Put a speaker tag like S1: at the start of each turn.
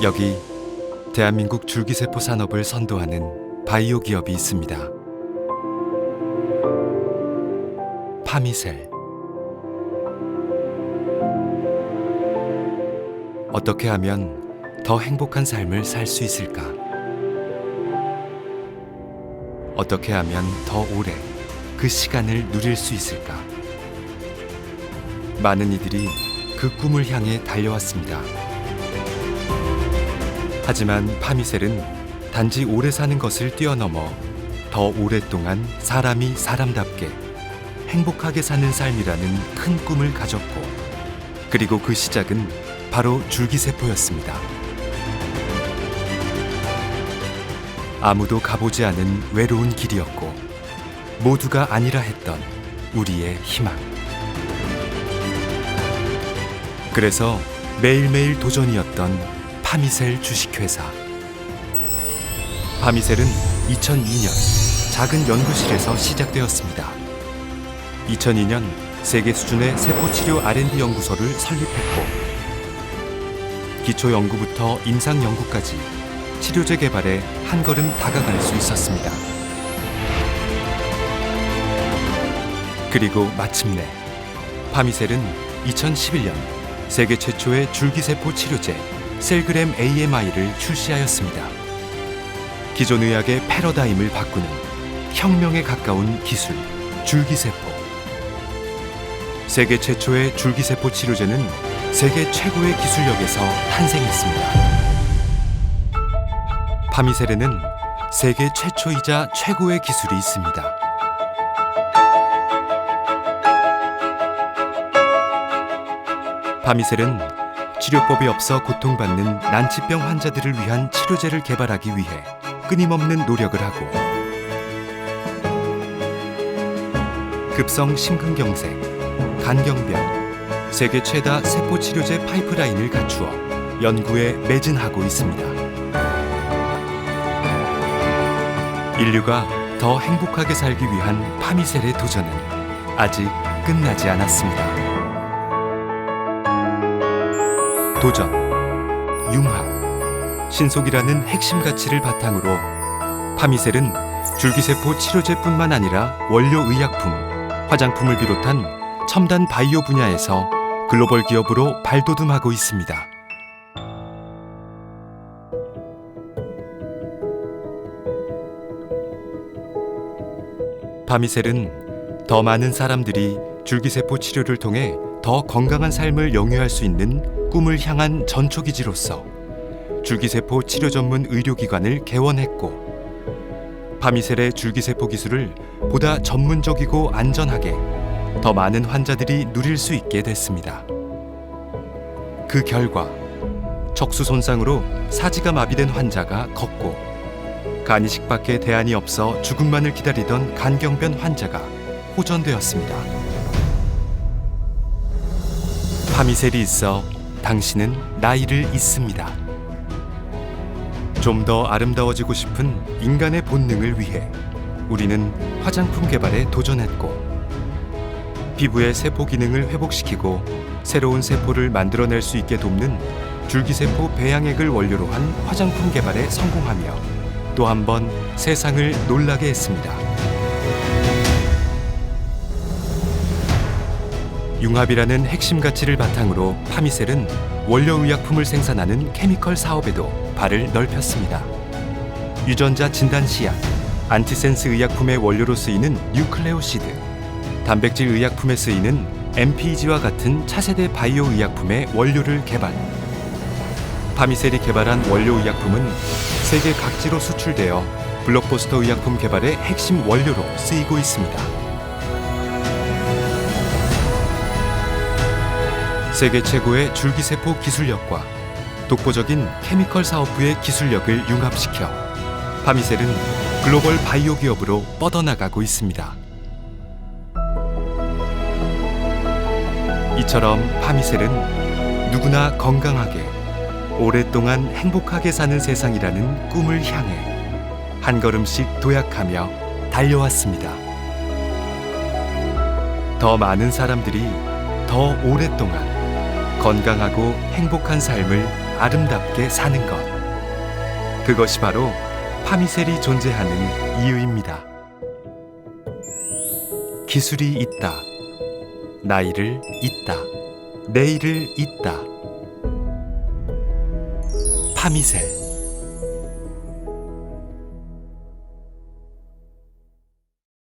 S1: 여기 대한민국 줄기세포 산업을 선도하는 바이오 기업이 있습니다. 파미셀. 어떻게 하면 더 행복한 삶을 살 수 있을까? 어떻게 하면 더 오래 그 시간을 누릴 수 있을까? 많은 이들이 그 꿈을 향해 달려왔습니다. 하지만 파미셀은 단지 오래 사는 것을 뛰어넘어 더 오랫동안 사람이 사람답게 행복하게 사는 삶이라는 큰 꿈을 가졌고 그리고 그 시작은 바로 줄기세포였습니다. 아무도 가보지 않은 외로운 길이었고 모두가 아니라 했던 우리의 희망. 그래서 매일매일 도전이었던 파미셀 주식회사. 파미셀은 2002년 작은 연구실에서 시작되었습니다. 2002년 세계 수준의 세포치료 R&D 연구소를 설립했고 기초 연구부터 임상 연구까지 치료제 개발에 한 걸음 다가갈 수 있었습니다. 그리고 마침내 파미셀은 2011년 세계 최초의 줄기세포 치료제 셀그램 AMI를 출시하였습니다. 기존 의학의 패러다임을 바꾸는 혁명에 가까운 기술 줄기세포. 세계 최초의 줄기세포 치료제는 세계 최고의 기술력에서 탄생했습니다. 파미셀에는 세계 최초이자 최고의 기술이 있습니다. 파미셀은 치료법이 없어 고통받는 난치병 환자들을 위한 치료제를 개발하기 위해 끊임없는 노력을 하고 급성 심근경색, 간경병, 세계 최다 세포 치료제 파이프라인을 갖추어 연구에 매진하고 있습니다. 인류가 더 행복하게 살기 위한 파미셀의 도전은 아직 끝나지 않았습니다. 도전, 융합, 신속이라는 핵심 가치를 바탕으로 파미셀은 줄기세포 치료제뿐만 아니라 원료 의약품, 화장품을 비롯한 첨단 바이오 분야에서 글로벌 기업으로 발돋움하고 있습니다. 파미셀은 더 많은 사람들이 줄기세포 치료를 통해 더 건강한 삶을 영위할 수 있는 꿈을 향한 전초기지로서 줄기세포 치료 전문 의료기관을 개원했고 파미셀의 줄기세포 기술을 보다 전문적이고 안전하게 더 많은 환자들이 누릴 수 있게 됐습니다. 그 결과 척수 손상으로 사지가 마비된 환자가 걷고 간이식밖에 대안이 없어 죽음만을 기다리던 간경변 환자가 호전되었습니다. 파미셀이 있어 당신은 나이를 잊습니다. 좀 더 아름다워지고 싶은 인간의 본능을 위해 우리는 화장품 개발에 도전했고 피부의 세포 기능을 회복시키고 새로운 세포를 만들어낼 수 있게 돕는 줄기세포 배양액을 원료로 한 화장품 개발에 성공하며 또 한 번 세상을 놀라게 했습니다. 융합이라는 핵심 가치를 바탕으로 파미셀은 원료 의약품을 생산하는 케미컬 사업에도 발을 넓혔습니다. 유전자 진단 시약, 안티센스 의약품의 원료로 쓰이는 뉴클레오시드, 단백질 의약품에 쓰이는 MPG와 같은 차세대 바이오 의약품의 원료를 개발. 파미셀이 개발한 원료 의약품은 세계 각지로 수출되어 블록버스터 의약품 개발의 핵심 원료로 쓰이고 있습니다. 세계 최고의 줄기세포 기술력과 독보적인 케미컬 사업부의 기술력을 융합시켜 파미셀은 글로벌 바이오 기업으로 뻗어나가고 있습니다. 이처럼 파미셀은 누구나 건강하게 오랫동안 행복하게 사는 세상이라는 꿈을 향해 한 걸음씩 도약하며 달려왔습니다. 더 많은 사람들이 더 오랫동안 건강하고 행복한 삶을 아름답게 사는 것. 그것이 바로 파미셀이 존재하는 이유입니다. 기술이 있다. 나이를 있다. 내일을 있다. 파미셀.